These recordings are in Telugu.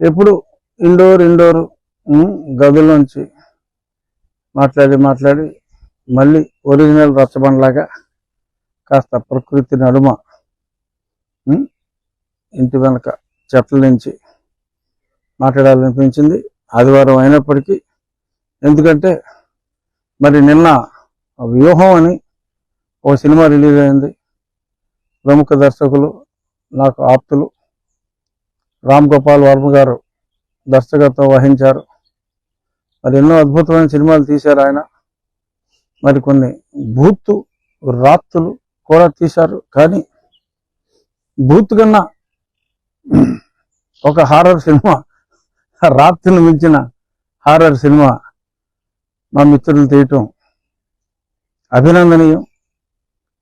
ఎప్పుడు ఇండోర్ ఇండోర్ గదుల్లోంచి మాట్లాడి మాట్లాడి మళ్ళీ ఒరిజినల్ రచ్చబండలాగా కాస్త ప్రకృతి నడుమ ఇంటి వెనక చెట్ల నుంచి మాట్లాడాలనిపించింది. ఆదివారం అయినప్పటికీ ఎందుకంటే మరి నిన్న వ్యూహం అని ఓ సినిమా రిలీజ్ అయింది. ప్రముఖ దర్శకులు నాకు ఆప్తులు రామ్ గోపాల్ వర్మ గారు దర్శకత్వం వహించారు. మరి ఎన్నో అద్భుతమైన సినిమాలు తీశారు ఆయన. మరి కొన్ని బూత్ రాత్తులు కూడా తీశారు. కానీ బూత్ కన్నా ఒక హారర్ సినిమా రాత్రిని మించిన హారర్ సినిమా మా మిత్రులు తీయటం అభినందనీయం.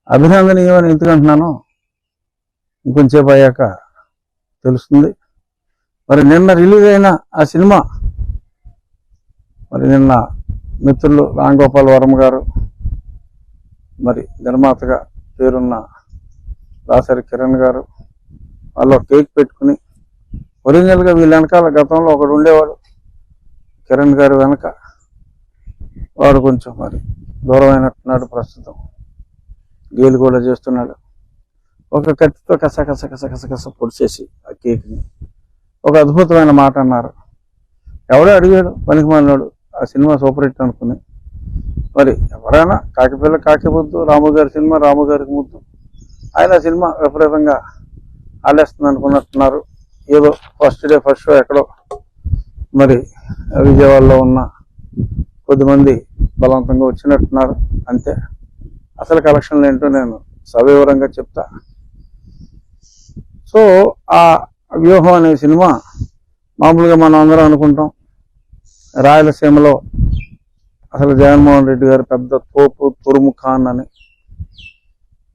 అభినందనీయం అని ఎందుకంటున్నాను ఇంకొంచేపు అయ్యాక తెలుస్తుంది. మరి నిన్న రిలీజ్ అయిన ఆ సినిమా మరి నిన్న మిత్రులు రామ్ గోపాల్ వర్మ గారు మరి నిర్మాతగా పేరున్న దాసరి కిరణ్ గారు వాళ్ళు కేక్ పెట్టుకుని ఒరిజినల్గా వీళ్ళ వెనకాల గతంలో ఒకడు ఉండేవాడు కిరణ్ గారు వెనక. వాడు కొంచెం మరి దూరమైనట్టున్నాడు ప్రస్తుతం. గేలు కూడా చేస్తున్నాడు. ఒక కత్తితో కస కస కస కస కస పొడిచేసి ఆ కేక్ని. ఒక అద్భుతమైన మాట అన్నారు. ఎవడో అడిగాడు పనికి మాలినాడు. ఆ సినిమా సూపర్ హిట్ అనుకుని. మరి ఎవరైనా కాకిపిల్ల కాకి ముద్దు రాము గారి సినిమా రాము గారికి ముద్దు. ఆయన సినిమా విపరీతంగా ఆలేస్తుంది అనుకున్నట్టున్నారు. ఏదో ఫస్ట్ డే ఫస్ట్ షో ఎక్కడో. మరి విజయవాడలో ఉన్న కొద్దిమంది బలవంతంగా వచ్చినట్టున్నారు. అంతే. అసలు కలెక్షన్లు ఏంటో నేను సవివరంగా చెప్తా. సో ఆ వ్యూహం అనే సినిమా మామూలుగా మనం అందరం అనుకుంటాం. రాయలసీమలో అసలు జగన్మోహన్ రెడ్డి గారు పెద్ద తోపు తురుము ఖాన్ అని.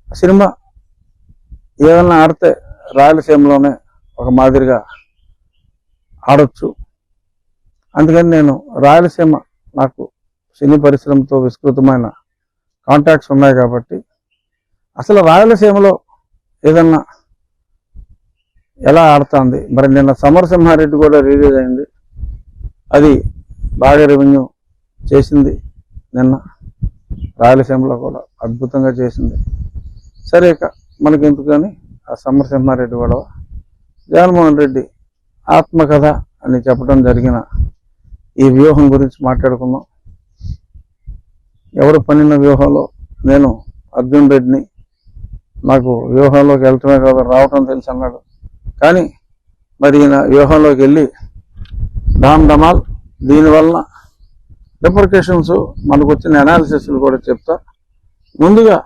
ఆ సినిమా ఏదన్నా ఆడితే రాయలసీమలోనే ఒక మాదిరిగా ఆడొచ్చు. అందుకని నేను రాయలసీమ నాకు సినీ పరిశ్రమతో విస్తృతమైన కాంటాక్ట్స్ ఉన్నాయి కాబట్టి అసలు రాయలసీమలో ఏదన్నా ఎలా ఆడుతుంది? మరి నిన్న సమరసింహారెడ్డి కూడా రిలీజ్ అయింది. అది బాగా రెవెన్యూ చేసింది నిన్న. రాయలసీమలో కూడా అద్భుతంగా చేసింది. సరే ఇక మనకి ఎందుకని ఆ సమరసింహారెడ్డి గొడవ. జగన్మోహన్ రెడ్డి ఆత్మకథ అని చెప్పడం జరిగిన ఈ వ్యూహం గురించి మాట్లాడుకుందాం. ఎవరు పనిన వ్యూహంలో నేను అర్జున్ రెడ్డిని నాకు వ్యూహంలోకి వెళ్ళటమే కాదు రావటం తెలుసు అన్నాడు. కానీ మరి ఈయన వ్యూహంలోకి వెళ్ళి డామ్ డమాల్ దీనివలన రిపర్కేషన్స్ మనకు వచ్చిన అనాలిసిస్లు కూడా చెప్తా. ముందుగా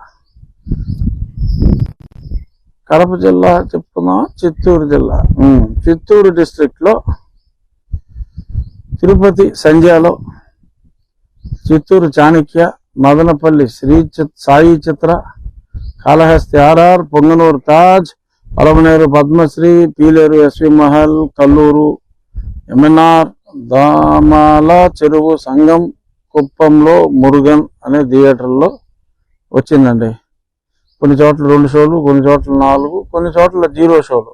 కడప జిల్లా చెప్పుకుందాం చిత్తూరు జిల్లా. చిత్తూరు డిస్ట్రిక్ట్లో తిరుపతి సంధ్యాలో చిత్తూరు చాణక్య మదనపల్లి శ్రీ చిత్ Sai Chitra Kalahasti RR Punganur Taj Palamaner Padmashri Pileru SV Mahal Kallur MNR Damala Cheruvu Sangam కుప్పంలో మురుగన్ అనే థియేటర్లో వచ్చిందండి. కొన్ని చోట్ల రెండు షోలు కొన్ని చోట్ల నాలుగు కొన్ని చోట్ల జీరో షోలు.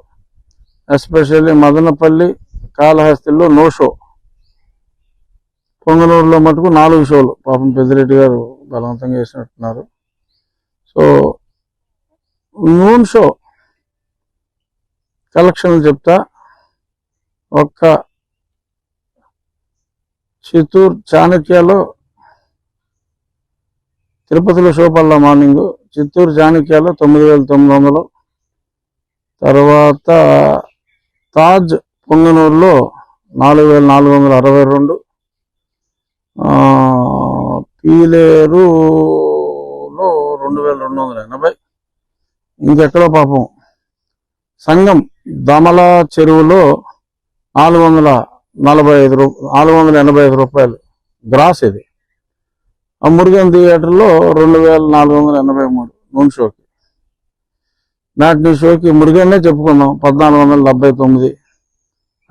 ఎస్పెషల్లీ మదనపల్లి కాళహస్తిలో నో షో. పొంగనూరులో మటుకు నాలుగు షోలు. పాపం పెద్దిరెడ్డి గారు బలవంతంగా వేసినట్టున్నారు సో నూన్ షో. కలెక్షన్లు చెప్తా. ఒక్క చిత్తూరు చాణక్యలో తిరుపతిలో షో మార్నింగ్. చిత్తూరు చాణక్యలో తొమ్మిది వేల తొమ్మిది వందలు. తర్వాత తాజ్ పొంగనూరులో నాలుగు వేల నాలుగు వందల అరవై రెండు. పీలేరులో రెండు వేల రెండు వందల ఎనభై. ఇంకెక్కడో పాపం. సంఘం దమల చెరువులో నాలుగు వందల నలభై ఐదు రూ నాలుగు వందల ఎనభై ఐదు రూపాయలు గ్రాస్ ఇది. ఆ మురుగన్ థియేటర్లో రెండు వేల నాలుగు వందల ఎనభై మూడు నూనె షోకి నాటి షోకి మురుగన్నే చెప్పుకుందాం పద్నాలుగు వందల డెబ్బై తొమ్మిది.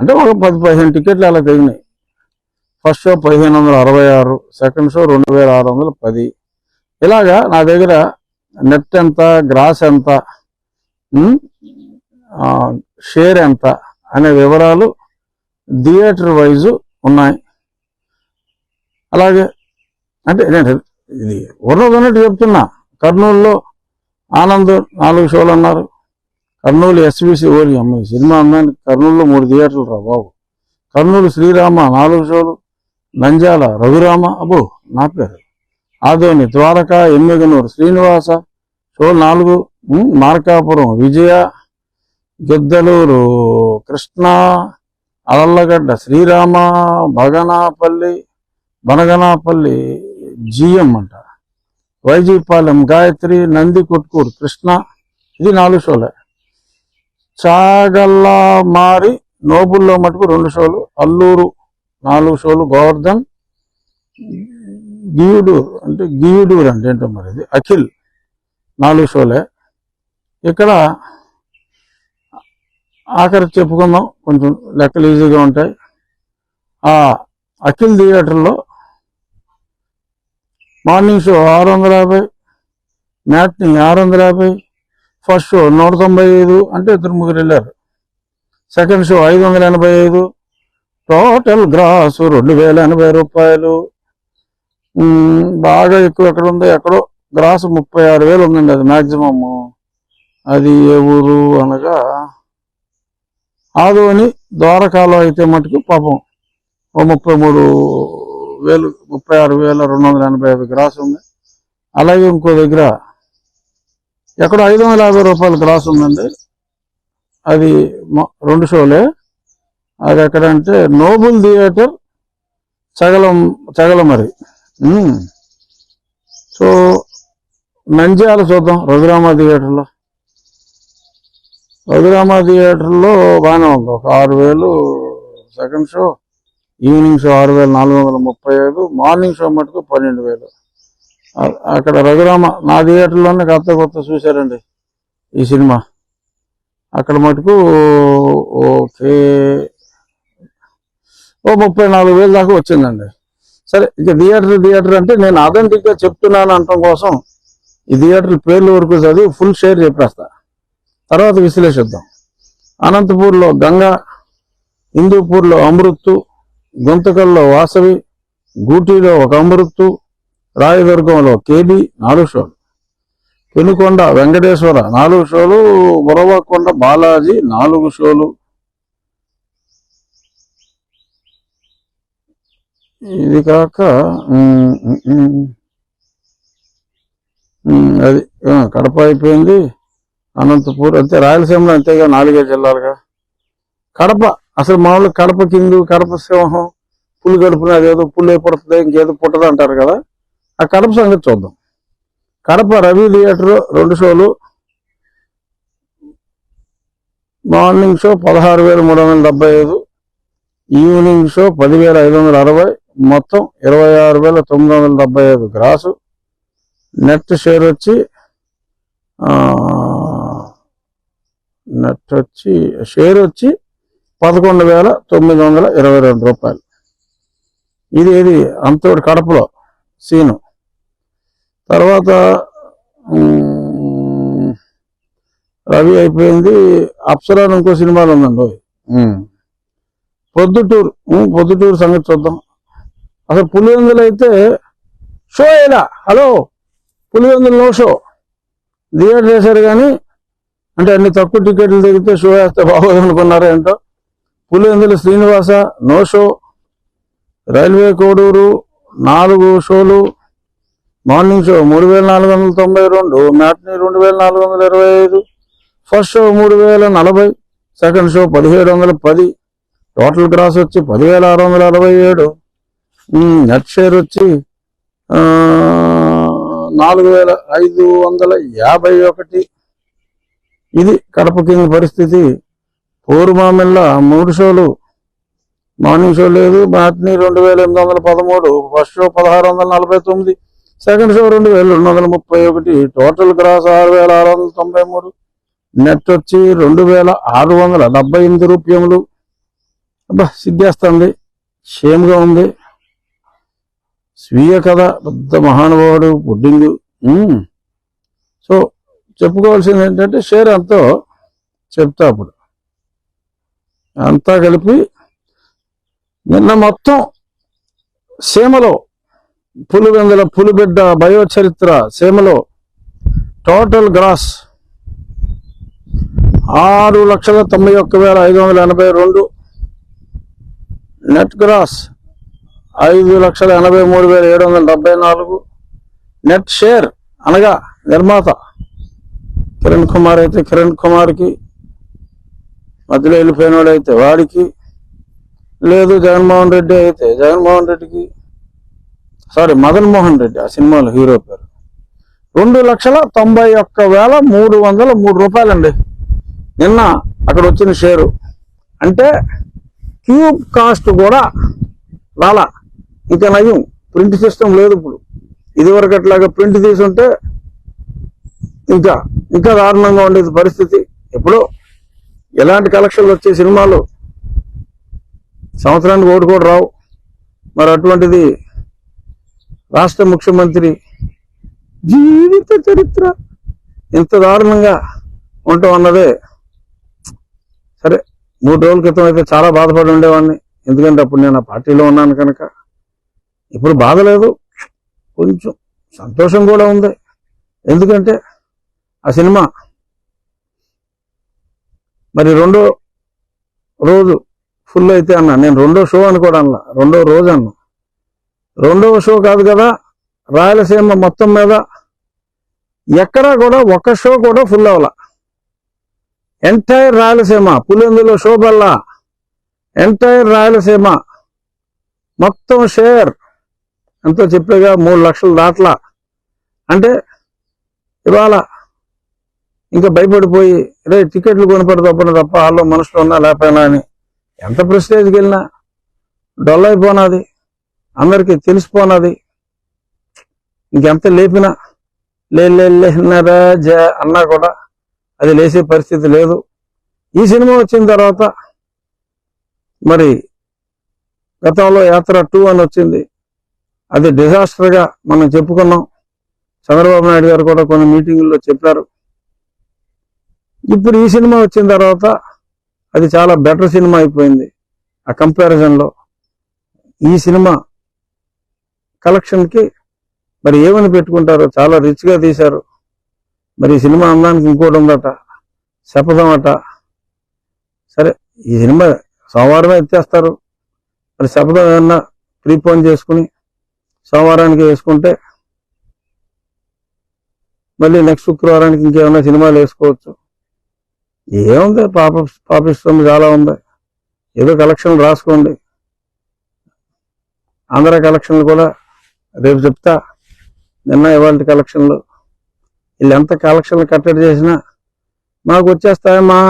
అంటే ఒక పది పదిహేను టికెట్లు అలా తెగినాయి. ఫస్ట్ షో పదిహేను వందల అరవై ఆరు సెకండ్ షో రెండు వేల ఆరు వందల పది. ఇలాగా నా దగ్గర నెట్ ఎంత గ్రాస్ ఎంత షేర్ ఎంత అనే వివరాలు థియేటర్ వైజ్ ఉన్నాయి. అలాగే అంటే నేను ఇది ఉన్నదన్నట్టు చెప్తున్నా. కర్నూలులో ఆనంద్ నాలుగు షోలు అన్నారు. కర్నూలు ఎస్బిసి ఓరి అమ్మాయి సినిమా అందానికి కర్నూలులో మూడు థియేటర్లు రా బాబు. కర్నూలు శ్రీరామ నాలుగు షోలు నంజాల రఘురామ అబ్బో నా పేరు. ఆదోని ద్వారక ఎమ్మిగనూరు శ్రీనివాస షో నాలుగు మార్కాపురం విజయ గిద్దలూరు కృష్ణ అలల్లగడ్డ శ్రీరామ బగనాపల్లి బనగనాపల్లి జిఎం అంట. వైజీపాలెం గాయత్రి నంది కొట్కూరు కృష్ణ ఇది నాలుగు షోలే. చాగల్లా మారి నోబుల్లో మటుకు రెండు షోలు అల్లూరు నాలుగు షోలు గోవర్ధన్ గియుడూరు అంటే గియుడూరు అంటే ఏంటో మరి ఇది అఖిల్ నాలుగు షోలే. ఇక్కడ ఆఖరి చెప్పుకుందాం. కొంచెం లెక్కలు ఈజీగా ఉంటాయి. ఆ అఖిల్ థియేటర్లో మార్నింగ్ షో ఆరు వందల యాభై మ్యాట్ని ఆరు వందల యాభై ఫస్ట్ షో నూట తొంభై ఐదు అంటే ఇద్దరు ముగ్గురు వెళ్ళారు. సెకండ్ షో ఐదు వందల ఎనభై ఐదు. టోటల్ గ్రాస్ రెండు వేల ఎనభై రూపాయలు. బాగా ఎక్కువ ఎక్కడ ఉందో ఎక్కడో గ్రాస్ ముప్పై ఆరు వేలు ఉందండి అది మ్యాక్సిమమ్ అది ఏ ఊరు అనగా ఆదోని ద్వారకాలో అయితే మటుకు పాపం ఓ ముప్పై మూడు వేలు ముప్పై ఆరు వేల రెండు వందల ఎనభై ఐదు గ్రాస్ ఉంది. అలాగే ఇంకో దగ్గర ఎక్కడో ఐదు వందల యాభై రూపాయల గ్రాస్ ఉందండి. అది రెండు షోలే. అది ఎక్కడంటే నోబుల్ థియేటర్ చగలం చగలమరి సో నంజాల చూద్దాం రఘురామ థియేటర్లో. రఘురామ థియేటర్లో బాగానే ఉంది. ఒక ఆరు వేలు సెకండ్ షో ఈవినింగ్ షో ఆరు వేల నాలుగు వందల ముప్పై ఐదు మార్నింగ్ షో మటుకు పన్నెండు వేలు. అక్కడ రఘురామ నా థియేటర్లోనే కొత్త కొత్త చూశారండి ఈ సినిమా. అక్కడ మటుకు ఓకే ఓ ముప్పై నాలుగు వేలు దాకా వచ్చిందండి. సరే ఇక థియేటర్ థియేటర్ అంటే నేను అథెంటిక్గా చెప్తున్నాను అనటం కోసం ఈ థియేటర్ పేర్లు వరకు చదివి ఫుల్ షేర్ చెప్పేస్తాను తర్వాత విశ్లేషిద్దాం. అనంతపూర్లో గంగా హిందూపూర్లో అమృత్తు గుంతకల్లో వాసవి గూటిలో ఒక అమృత్తు రాయదుర్గంలో కేబి నాలుగు షోలు. పెనుకొండ వెంకటేశ్వర నాలుగు షోలు బురవకొండ బాలాజీ నాలుగు షోలు. ఇది కాక అది కడప అయిపోయింది. అనంతపూర్ అంతే రాయలసీమలో అంతేగా నాలుగే జిల్లాలుగా. కడప అసలు మామూలు కడప కింద కడప సింహం పులి గడుపున అదేదో పులి పడుతుంది ఇంకేదో పుట్టదు అంటారు కదా. ఆ కడప సంగతి చూద్దాం. కడప రవి థియేటర్ రెండు షోలు. మార్నింగ్ షో పదహారు వేల మూడు వందల డెబ్బై ఐదు. ఈవినింగ్ షో పదివేల ఐదు వందల అరవై. మొత్తం ఇరవై ఆరు వేల తొమ్మిది వందల డెబ్బై ఐదు గ్రాసు. నెట్ షేర్ వచ్చి ఆ, నెట్ వచ్చి షేర్ వచ్చి పదకొండు వేల తొమ్మిది వందల ఇరవై రెండు రూపాయలు. ఇది ఇది అంతోటి కడపలో సీను. తర్వాత రవి అయిపోయింది. అప్సరా ఇంకో సినిమాలు ఉందండి. పొద్దుటూరు పొద్దుటూరు సంగతి చూద్దాం. అసలు పులివెందులు అయితే షో ఎలా hello Pulivendula no show. Theatre వేశారు కానీ అంటే అన్ని తక్కువ టికెట్లు తిరిగితే షో వేస్తే బాగోదనుకున్నారా ఏంటో? Pulivendula Srinivasa no show. Railway Koduru నాలుగు షోలు. మార్నింగ్ షో మూడు వేల నాలుగు వందల తొంభై రెండు మ్యాట్నీ రెండు వేల నాలుగు వందల ఇరవై ఐదు ఫస్ట్ షో మూడు వేల నలభై సెకండ్ షో పదిహేడు వందల పది టోటల్ గ్రాస్ వచ్చి పదివేల ఆరు వందల అరవై ఏడు నెట్ షేర్ వచ్చి నాలుగు వేల ఐదు వందల యాభై ఒకటి. ఇది కడప కింద పరిస్థితి. పూర్వమామిళ్ళ మూడు షోలు. మార్నింగ్ షో లేదు మ్యాట్నీ రెండు వేల ఎనిమిది వందల పదమూడు ఫస్ట్ షో పదహారు వందల నలభై తొమ్మిది సెకండ్ షో రెండు వేల రెండు వందల ముప్పై ఒకటి టోటల్ గ్రాస్ ఆరు వేల ఆరు వందల తొంభై మూడు నెట్ వచ్చి రెండు వేల ఆరు వందల డెబ్బై ఎనిమిది రూపాయలు. అబ్బా సిగ్గేస్తుంది. క్షేమ్గా ఉంది. స్వీయ కథ పెద్ద మహానుభావుడు పుడ్డింగ్. సో చెప్పుకోవాల్సింది ఏంటంటే షేర్ అంతా చెప్తా అప్పుడు. అంతా కలిపి నిన్న మొత్తం సీమలో పులివెందుల పులిబిడ్డ బయో చరిత్ర సీమలో టోటల్ గ్రాస్ ఆరు లక్షల తొంభై ఒక్క వేల ఐదు వందల ఎనభై రెండు. నెట్ గ్రాస్ ఐదు లక్షల ఎనభై మూడు వేల ఏడు వందల డెబ్బై నాలుగు. నెట్ షేర్ అనగా నిర్మాత కిరణ్ కుమార్ అయితే కిరణ్ కుమార్కి మధ్యలో వెళ్ళిపోయినోడు అయితే వాడికి లేదు జగన్మోహన్ రెడ్డి అయితే జగన్మోహన్ రెడ్డికి సారీ మదన్ మోహన్ రెడ్డి ఆ సినిమాలో హీరో పేరు. రెండు లక్షల తొంభై ఒక్క వేల మూడు వందల మూడు రూపాయలండి. నిన్న అక్కడ వచ్చిన షేరు. అంటే క్యూబ్ కాస్ట్ కూడా రాలా. ఇంకా నయం. ప్రింట్ సిస్టమ్ లేదు ఇప్పుడు. ఇదివరకు అట్లాగా ప్రింట్ తీసుంటే ఇంకా ఇంకా దారుణంగా ఉండేది పరిస్థితి. ఎప్పుడో ఎలాంటి కలెక్షన్లు వచ్చే సినిమాలు సంవత్సరానికి ఓటు కూడా రావు. మరి అటువంటిది రాష్ట్ర ముఖ్యమంత్రి జీవిత చరిత్ర ఇంత దారుణంగా ఉండటం అన్నదే. సరే మూడు రోజుల క్రితం అయితే చాలా బాధపడి ఉండేవాడిని. ఎందుకంటే అప్పుడు నేను ఆ పార్టీలో ఉన్నాను కనుక. ఇప్పుడు బాధ లేదు. కొంచెం సంతోషం కూడా ఉంది. ఎందుకంటే ఆ సినిమా. మరి రెండో రోజు ఫుల్ అయితే అన్నా. నేను రెండో షో అని కూడా అన్నా. రెండో రోజు అన్నా. రెండవ షో కాదు కదా రాయలసీమ మొత్తం మీద ఎక్కడా కూడా ఒక షో కూడా ఫుల్ అవ్వాల. ఎంటైర్ రాయలసీమ పులిందులో షో బల్లా ఎంటైర్ రాయలసీమ మొత్తం షేర్ ఎంతో చెప్పేగా మూడు లక్షలు దాట్లా. అంటే ఇవాళ ఇంకా భయపడిపోయి రే టికెట్లు కొనపడి తప్ప వాళ్ళు మనుషులు ఉన్నా లేకపోయినా అని. ఎంత ప్రెస్టేజ్కి వెళ్ళినా డల్ అయిపోనాది. అందరికీ తెలిసిపోనది. ఇంకెంత లేపినా లే లే జ అన్నా కూడా అది లేసే పరిస్థితి లేదు. ఈ సినిమా వచ్చిన తర్వాత మరి గతంలో యాత్ర టూ అని వచ్చింది. అది డిజాస్టర్గా మనం చెప్పుకున్నాం. చంద్రబాబు నాయుడు గారు కూడా కొన్ని మీటింగుల్లో చెప్పారు. ఇప్పుడు ఈ సినిమా వచ్చిన తర్వాత అది చాలా బెటర్ సినిమా అయిపోయింది. ఆ కంపారిజన్లో ఈ సినిమా కలెక్షన్కి మరి ఏమని పెట్టుకుంటారో చాలా రిచ్గా తీశారు. మరి ఈ సినిమా అందానికి ఇంకోటి ఉందట శపథం అట సరే ఈ సినిమా సోమవారమే ఎత్తేస్తారు. మరి శపథం ఏమన్నా ప్రీపోన్ చేసుకుని సోమవారానికి వేసుకుంటే మళ్ళీ నెక్స్ట్ శుక్రవారానికి ఇంకేమైనా సినిమాలు వేసుకోవచ్చు. ఏముంది? పాప పాపిష్టం చాలా ఉంది. ఏదో కలెక్షన్లు రాసుకోండి. ఆంధ్ర కలెక్షన్లు కూడా రేపు చెప్తా. నిన్న ఇవాళ కలెక్షన్లు వీళ్ళు ఎంత కలెక్షన్లు కట్టడి చేసినా మాకు వచ్చేస్తాయమ్మా.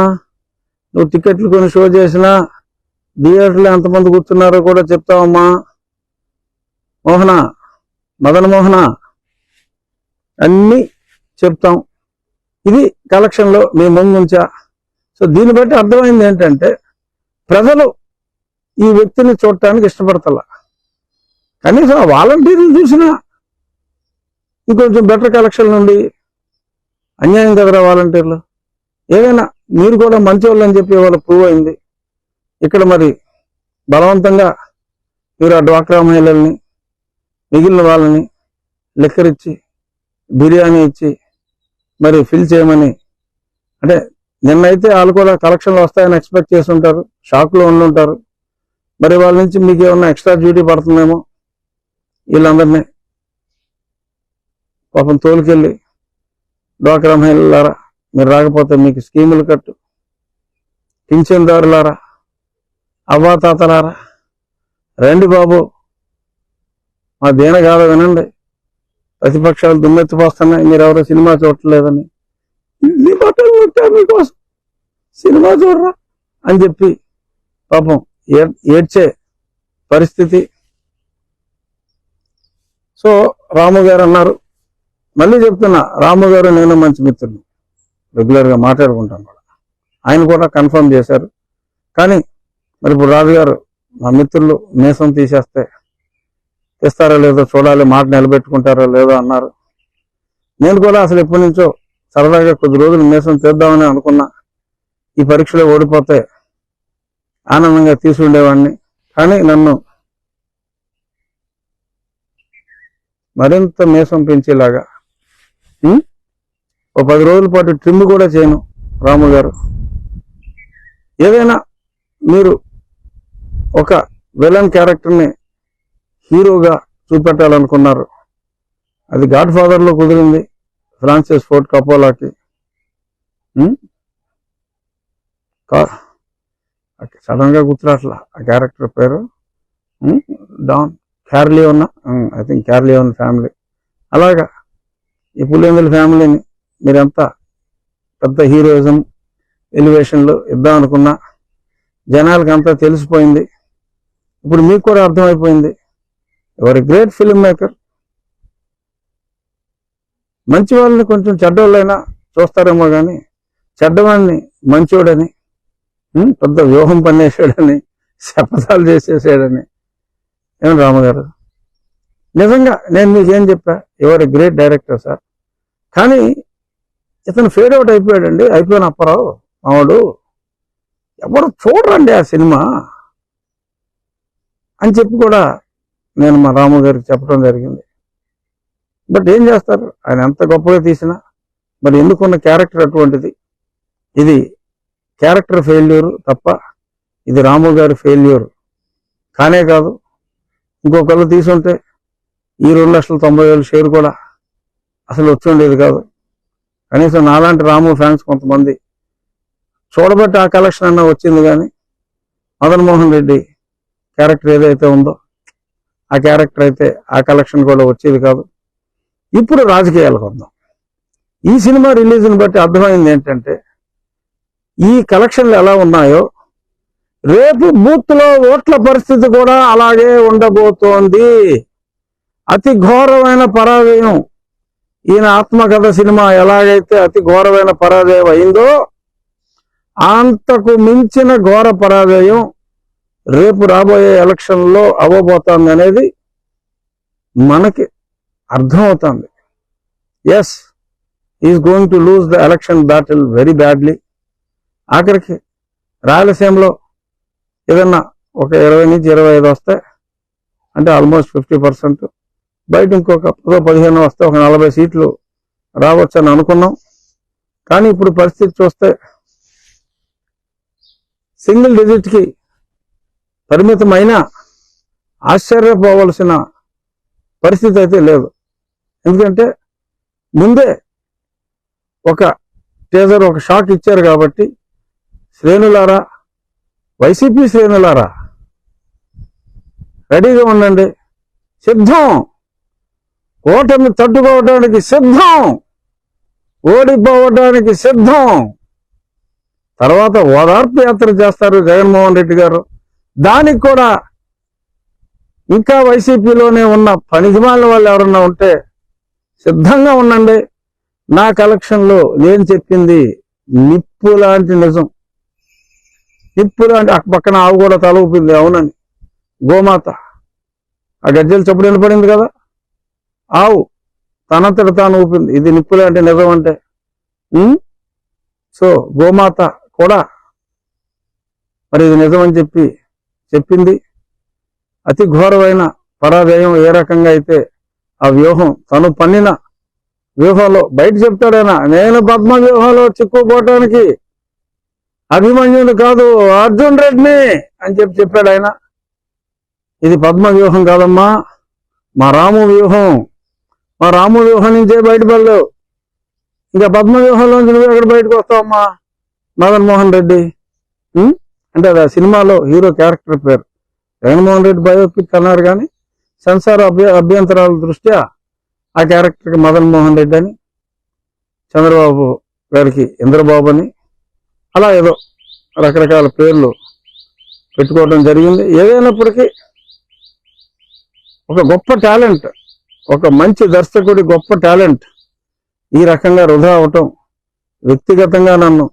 నువ్వు టికెట్లు కొని షో చేసినా థియేటర్లో ఎంతమంది కూర్చున్నారో కూడా చెప్తావమ్మా. మోహన మదన్ మోహన అన్నీ చెప్తాం. ఇది కలెక్షన్లో మీ ముందుంచా సో దీన్ని బట్టి అర్థమైంది ఏంటంటే ప్రజలు ఈ వ్యక్తిని చూడటానికి ఇష్టపడతలా. కనీసం ఆ వాలంటీర్లు చూసినా ఇంకొంచెం బెటర్ కలెక్షన్ నుండి అన్యాయం కదరా వాలంటీర్లు. ఏదైనా మీరు కూడా మంచి అని చెప్పి వాళ్ళు ప్రూవ్ అయింది. ఇక్కడ మరి బలవంతంగా మీరు ఆ డ్వాక్రా మహిళల్ని మిగిలిన వాళ్ళని లిక్కర్ ఇచ్చి బిర్యానీ ఇచ్చి మరి ఫిల్ చేయమని. అంటే నిన్నైతే వాళ్ళు కూడా కలెక్షన్లు వస్తాయని ఎక్స్పెక్ట్ చేసి ఉంటారు షాక్లో ఉండి ఉంటారు మరి వాళ్ళ నుంచి మీకు ఏమన్నా ఎక్స్ట్రా డ్యూటీ పడుతుందేమో? వీళ్ళందరినీ పాపం తోలుకెళ్ళి డ్వాక్రా మహిళలారా మీరు రాకపోతే మీకు స్కీములు కట్టు. పింఛన్దారులారా అవ్వాతాతలారా రండి బాబు. మా దీన కాదు వినండి. ప్రతిపక్షాలు దుమ్మెత్తిపోస్తున్నాయి మీరు ఎవరో సినిమా చూడలేదని ఇన్ని బట్టలు కొట్టా మీకోసం సినిమా చూడరా అని చెప్పి పాపం ఏడ్చే పరిస్థితి. సో రాము గారు అన్నారు. మళ్ళీ చెప్తున్నా రాము గారు నేను మంచి మిత్రులు. రెగ్యులర్గా మాట్లాడుకుంటాం కూడా. ఆయన కూడా కన్ఫర్మ్ చేశారు. కానీ మరి ఇప్పుడు రాజు గారు మా మిత్రులు మీసం తీసేస్తే తెస్తారో లేదో చూడాలి మాట నిలబెట్టుకుంటారో లేదో అన్నారు. నేను కూడా అసలు ఎప్పటి నుంచో సరదాగా కొద్ది రోజులు మీసం తీద్దామని అనుకున్నా. ఈ పరీక్షలో ఓడిపోతే ఆనందంగా తీసి ఉండేవాడిని. కానీ నన్ను మరింత మీసం పెంచేలాగా ఒక పది రోజుల పాటు ట్రిమ్ కూడా చేయను రాము గారు. ఏదైనా మీరు ఒక విలన్ క్యారెక్టర్ని హీరోగా చూపెట్టాలనుకున్నారు. అది గాడ్ ఫాదర్లో కుదిరింది. ఫ్రాన్సిస్ ఫోర్ట్ కపోలాకి సడన్గా గుర్తురాట్ల గుర్తురాట్లా. ఆ క్యారెక్టర్ పేరు? ఉం? Don Corleone I think Corleone family అలాగా. ఈ పులివెందుల ఫ్యామిలీని మీరంతా పెద్ద హీరోయిజం ఎలివేషన్లు ఇద్దాం అనుకున్నా జనాలకి అంతా తెలిసిపోయింది. ఇప్పుడు మీకు కూడా అర్థమైపోయింది. ఎవరి గ్రేట్ ఫిల్మ్ మేకర్ మంచి వాళ్ళని కొంచెం చెడ్డవాళ్ళైనా చూస్తారేమో కానీ చెడ్డవాడిని మంచివాడని పెద్ద వ్యూహం పన్నేసాడని శపథాలు చేసేసాడని. ఏం రామగారు? నిజంగా నేను మీకు ఏం చెప్పా? ఎవరు గ్రేట్ డైరెక్టర్ సార్? కానీ ఇతను ఫేడ్ అవుట్ అయిపోయాడండి అయిపోయిన అప్పరావు మావాడు. ఎవరు చూడరండి ఆ సినిమా? అని చెప్పి కూడా నేను మా రాము గారికి చెప్పడం జరిగింది. బట్ ఏం చేస్తారు? ఆయన ఎంత గొప్పగా తీసినా మరి ఎందుకున్న క్యారెక్టర్ అటువంటిది? ఇది క్యారెక్టర్ ఫెయిల్యూర్ తప్ప ఇది రాము గారి ఫెయిల్యూర్. కానే కాదు ఇంకొకళ్ళు తీసుంటే ఈ రెండు లక్షల తొంభై వేల షేర్ కూడా అసలు వచ్చిండేది కాదు. కనీసం నాలాంటి రాము ఫ్యాన్స్ కొంతమంది చూడబట్టి ఆ కలెక్షన్ అన్న వచ్చింది కానీ మదన్మోహన్ రెడ్డి క్యారెక్టర్ ఏదైతే ఉందో ఆ క్యారెక్టర్ అయితే ఆ కలెక్షన్ కూడా వచ్చేది కాదు. ఇప్పుడు రాజకీయాలకు వద్దాం ఈ సినిమా రిలీజ్ని బట్టి అర్థమైంది ఏంటంటే ఈ కలెక్షన్లు ఎలా ఉన్నాయో రేపు బూత్లో ఓట్ల పరిస్థితి కూడా అలాగే ఉండబోతోంది. అతి ఘోరమైన పరాజయం. ఈయన ఆత్మకథ సినిమా ఎలాగైతే అతి ఘోరమైన పరాజయం అయిందో అంతకు మించిన ఘోర పరాజయం రేపు రాబోయే ఎలక్షన్లో అవ్వబోతోంది అనేది మనకి అర్థమవుతుంది. S is going to lose the election battle very badly ఆఖరికి రాయలసీమలో ఏదన్నా ఒక ఇరవై నుంచి ఇరవై ఐదు వస్తే అంటే ఆల్మోస్ట్ ఫిఫ్టీ పర్సెంట్ బయట ఇంకొక పదో పదిహేను వస్తే ఒక నలభై సీట్లు రావచ్చు అని అనుకున్నాం. కానీ ఇప్పుడు పరిస్థితి చూస్తే సింగిల్ డిజిట్కి పరిమితమైన ఆశ్చర్యపోవలసిన పరిస్థితి అయితే లేదు. ఎందుకంటే ముందే ఒక టేజర్ ఒక షాక్ ఇచ్చారు కాబట్టి శ్రేణులారా వైసీపీ శ్రేణులారా రెడీగా ఉండండి. సిద్ధం! ఓటమి తట్టుకోవడానికి సిద్ధం! ఓడిపోవడానికి సిద్ధం! తర్వాత ఓదార్పు యాత్ర చేస్తారు జగన్మోహన్ రెడ్డి గారు. దానికి కూడా ఇంకా వైసీపీలోనే ఉన్న పనిజమాల వాళ్ళు ఎవరన్నా ఉంటే సిద్ధంగా ఉండండి. నా కలెక్షన్లో నేను చెప్పింది నిప్పు లాంటి నిజం. నిప్పు లాంటి పక్కన ఆవు కూడా తల ఊపింది. అవునండి. గోమాత. ఆ గజ్జలు చప్పుడు వినపడింది కదా? ఆవు. తనంతట తాను ఊపింది. ఇది నిప్పు లాంటి నిజం అంటే. సో గోమాత కూడా మరి ఇది నిజం అని చెప్పి చెప్పింది. అతి ఘోరమైన పరాజయం ఏ రకంగా అయితే ఆ వ్యూహం తను పన్నిన వ్యూహంలో బయట చెప్తాడైనా? నేను పద్మ వ్యూహంలో చిక్కుపోవటానికి అభిమన్యుడు కాదు అర్జున్ రెడ్డిని అని చెప్పి చెప్పాడు ఆయన. ఇది పద్మ వ్యూహం కాదమ్మా. మా రాము వ్యూహం. మా రాము వ్యూహం నుంచే బయటపడలేవు. ఇంకా పద్మ వ్యూహంలోంచి నువ్వు ఎక్కడ బయటకు వస్తావమ్మా మదన్ మోహన్ రెడ్డి? అంటే అది ఆ సినిమాలో హీరో క్యారెక్టర్ పేరు. జగన్మోహన్ రెడ్డి బయోపిక్ అన్నారు కానీ సెన్సార్ అభ్య అభ్యంతరాల దృష్ట్యా ఆ క్యారెక్టర్కి మదన్ మోహన్ రెడ్డి అని చంద్రబాబు గారికి ఇంద్రబాబు అని అలా ఏదో రకరకాల పేర్లు పెట్టుకోవడం జరిగింది. ఏదైనప్పటికీ ఒక గొప్ప టాలెంట్ ఒక మంచి దర్శకుడి గొప్ప టాలెంట్ ఈ రకంగా వృధా అవటం వ్యక్తిగతంగా నన్ను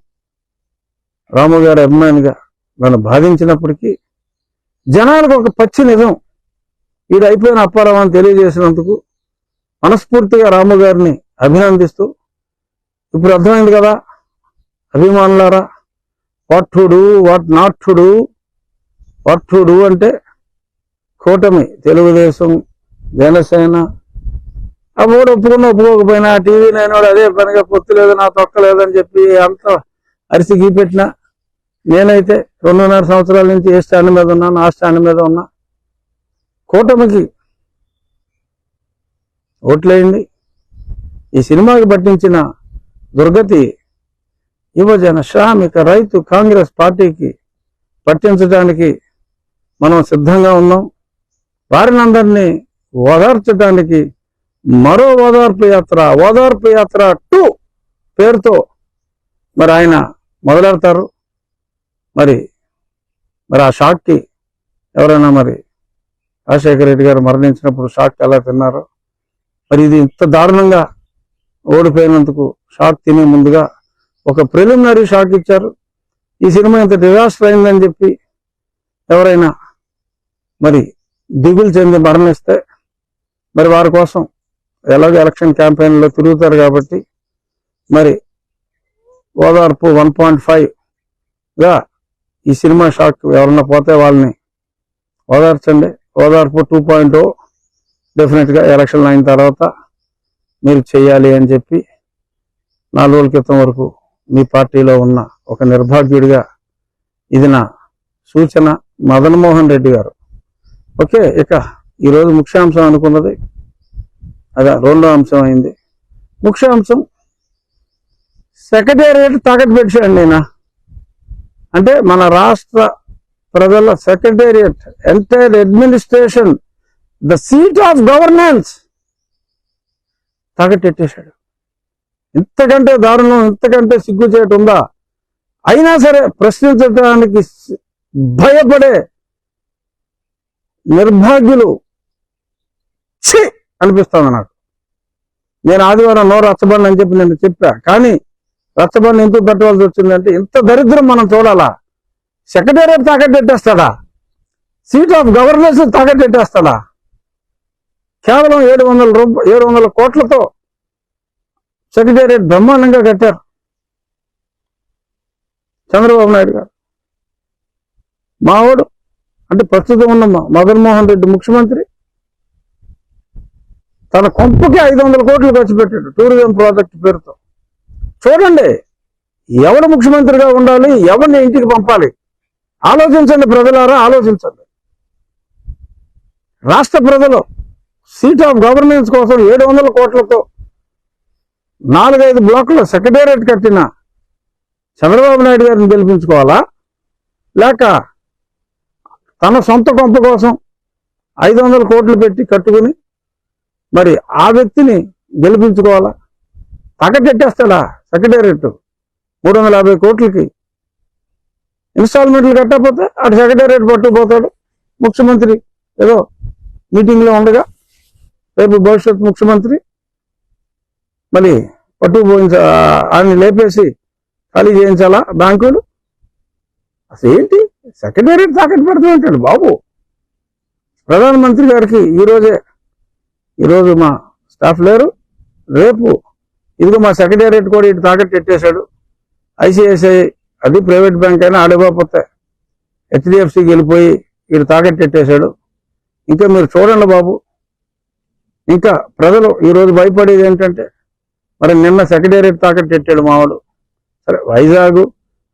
రాము గారి అభిమానిగా నన్ను బాధించినప్పటికీ జనాలకు ఒక పచ్చి నిజం. ఇది అయిపోయిన అప్పారావు అని తెలియజేసినందుకు మనస్ఫూర్తిగా రాము గారిని అభినందిస్తూ ఇప్పుడు అర్థమైంది కదా అభిమానులారా what to do what not to do what to do అంటే కూటమి తెలుగుదేశం జనసేన ఆ మూడు ఒప్పుకున్న ఒప్పుకోకపోయినా టీవీ నైనోడు అదే పనిగా పొత్తు లేదు నా తొక్క లేదని చెప్పి అంత అరిసి గీపెట్టినా నేనైతే రెండున్నర సంవత్సరాల నుంచి ఏ స్టాండ్ మీద ఉన్నాను ఆ స్టాండ్ మీద ఉన్నా కూటమికి ఓట్లేయండి. ఈ సినిమాకి పట్టించిన దుర్గతి యువజన శ్రామిక రైతు కాంగ్రెస్ పార్టీకి పట్టించడానికి మనం సిద్ధంగా ఉన్నాం. వారిని అందరినీ ఓదార్చడానికి మరో ఓదార్పు యాత్ర ఓదార్పు యాత్ర టూ పేరుతో మరి ఆయన మొదలెడతారు. మరి మరి ఆ షాక్కి ఎవరైనా మరి రాజశేఖర రెడ్డి గారు మరణించినప్పుడు షాక్ ఎలా తిన్నారో మరి ఇది ఇంత దారుణంగా ఓడిపోయినందుకు షాక్ తినే ముందుగా ఒక ప్రిలిమినరీ షాక్ ఇచ్చారు. ఈ సినిమా ఇంత డిజాస్టర్ అయిందని చెప్పి ఎవరైనా మరి దిగులు చెంది మరణిస్తే మరి వారి కోసం ఎలాగో ఎలక్షన్ క్యాంపెయిన్లో తిరుగుతారు కాబట్టి మరి ఓదార్పు వన్ పాయింట్ ఫైవ్గా ఈ సినిమా షాక్ ఎవరన్నా పోతే వాళ్ళని ఓదార్చండి. ఓదార్పు టూ పాయింట్ డెఫినెట్గా ఎలక్షన్ అయిన తర్వాత మీరు చేయాలి అని చెప్పి నాలుగు రోజుల క్రితం వరకు మీ పార్టీలో ఉన్న ఒక నిర్భాగ్యుడిగా ఇది నా సూచన మదన్ మోహన్ రెడ్డి గారు. ఓకే ఇక ఈరోజు ముఖ్యాంశం అనుకున్నది. అదే రెండో అంశం అయింది. ముఖ్యాంశం సెక్రటేరియట్ తాకట్టు పెట్టాడు నేను? అంటే మన రాష్ట్ర ప్రజల secretariat entire administration the seat of governance తాకట్టెట్టేశాడు ఇంతకంటే దారుణం ఇంతకంటే సిగ్గుచేటు ఉందా? అయినా సరే ప్రశ్నించడానికి భయపడే నిర్భాగ్యులు ఛీ! అనిపిస్తుంది నాకు. నేను ఆదివారం నోరు రచ్చబండి అని చెప్పి నేను చెప్పా. కానీ రచ్చబండ ఎందుకు పెట్టవలసి వచ్చిందంటే ఇంత దరిద్రం మనం చూడాలా? సెక్రటేరియట్ తాకట్టెట్టేస్తాడా సీట్ ఆఫ్ గవర్నెన్స్ తాకట్టెట్టేస్తాడా కేవలం ఏడు వందల రూపాయ ఏడు వందల కోట్లతో సెక్రటేరియట్ బ్రహ్మాండంగా కట్టారు. చంద్రబాబు నాయుడు గారు. మావాడు అంటే ప్రస్తుతం ఉన్న మదన్మోహన్ రెడ్డి ముఖ్యమంత్రి తన కొంపకి ఐదు వందల కోట్లు ఖర్చు పెట్టాడు టూరిజం ప్రాజెక్ట్ పేరుతో. చూడండి ఎవడు ముఖ్యమంత్రిగా ఉండాలి ఎవరిని ఇంటికి పంపాలి? ఆలోచించండి ప్రజలారా ఆలోచించండి. రాష్ట్ర ప్రజలు సీట్ ఆఫ్ గవర్నెన్స్ కోసం ఏడు వందల కోట్లతో నాలుగైదు బ్లాకుల సెక్రటేరియట్ కట్టిన చంద్రబాబు నాయుడు గారిని గెలిపించుకోవాలా? లేక తన సొంత కొంప కోసం ఐదు వందల కోట్లు పెట్టి కట్టుకుని మరి ఆ వ్యక్తిని గెలిపించుకోవాలా? తాకట్టెట్టేస్తాడా సెక్రటేరియట్ మూడు వందల యాభై కోట్లకి ఇన్స్టాల్మెంట్లు కట్టకపోతే అటు సెక్రటేరియట్ పట్టుకుపోతాడు ముఖ్యమంత్రి ఏదో మీటింగ్లో ఉండగా రేపు భవిష్యత్ ముఖ్యమంత్రి మళ్ళీ పట్టుకుపోయించ ఆయన్ని లేపేసి ఖాళీ చేయించాలా బ్యాంకులు? అసలు ఏంటి? సెక్రటేరియట్ తాకట్టు పెడుతూ ఉంటాడు బాబు. ప్రధానమంత్రి గారికి ఈరోజే ఈరోజు మా స్టాఫ్ లేరు. రేపు ఇదిగో మా సెక్రటేరియట్ కూడా ఇటు తాకట్టు పెట్టేశాడు. ఐసిఐసిఐ అది ప్రైవేట్ బ్యాంక్ అయినా ఆడిపోతే హెచ్డిఎఫ్సికి వెళ్ళిపోయి వీడు తాకట్టు పెట్టేశాడు. ఇంకా మీరు చూడండి బాబు. ఇంకా ప్రజలు ఈరోజు భయపడేది ఏంటంటే మరి నిన్న సెక్రటేరియట్ తాకట్టు పెట్టాడు మావాడు సరే వైజాగ్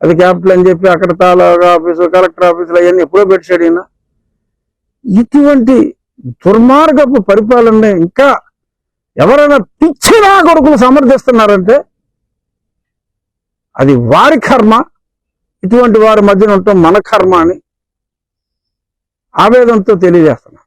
అది క్యాపిటల్ అని చెప్పి అక్కడ తాలూకా ఆఫీసు కలెక్టర్ ఆఫీసులు అవన్నీ ఎప్పుడో పెట్టాడు ఈయన. ఇటువంటి దుర్మార్గపు పరిపాలన ఇంకా ఎవరైనా పిచ్చినా కొడుకులు సమర్థిస్తున్నారంటే అది వారి కర్మ. ఇటువంటి వారి మధ్యన ఉండటం మన కర్మ అని ఆవేదంతో తెలియజేస్తున్నారు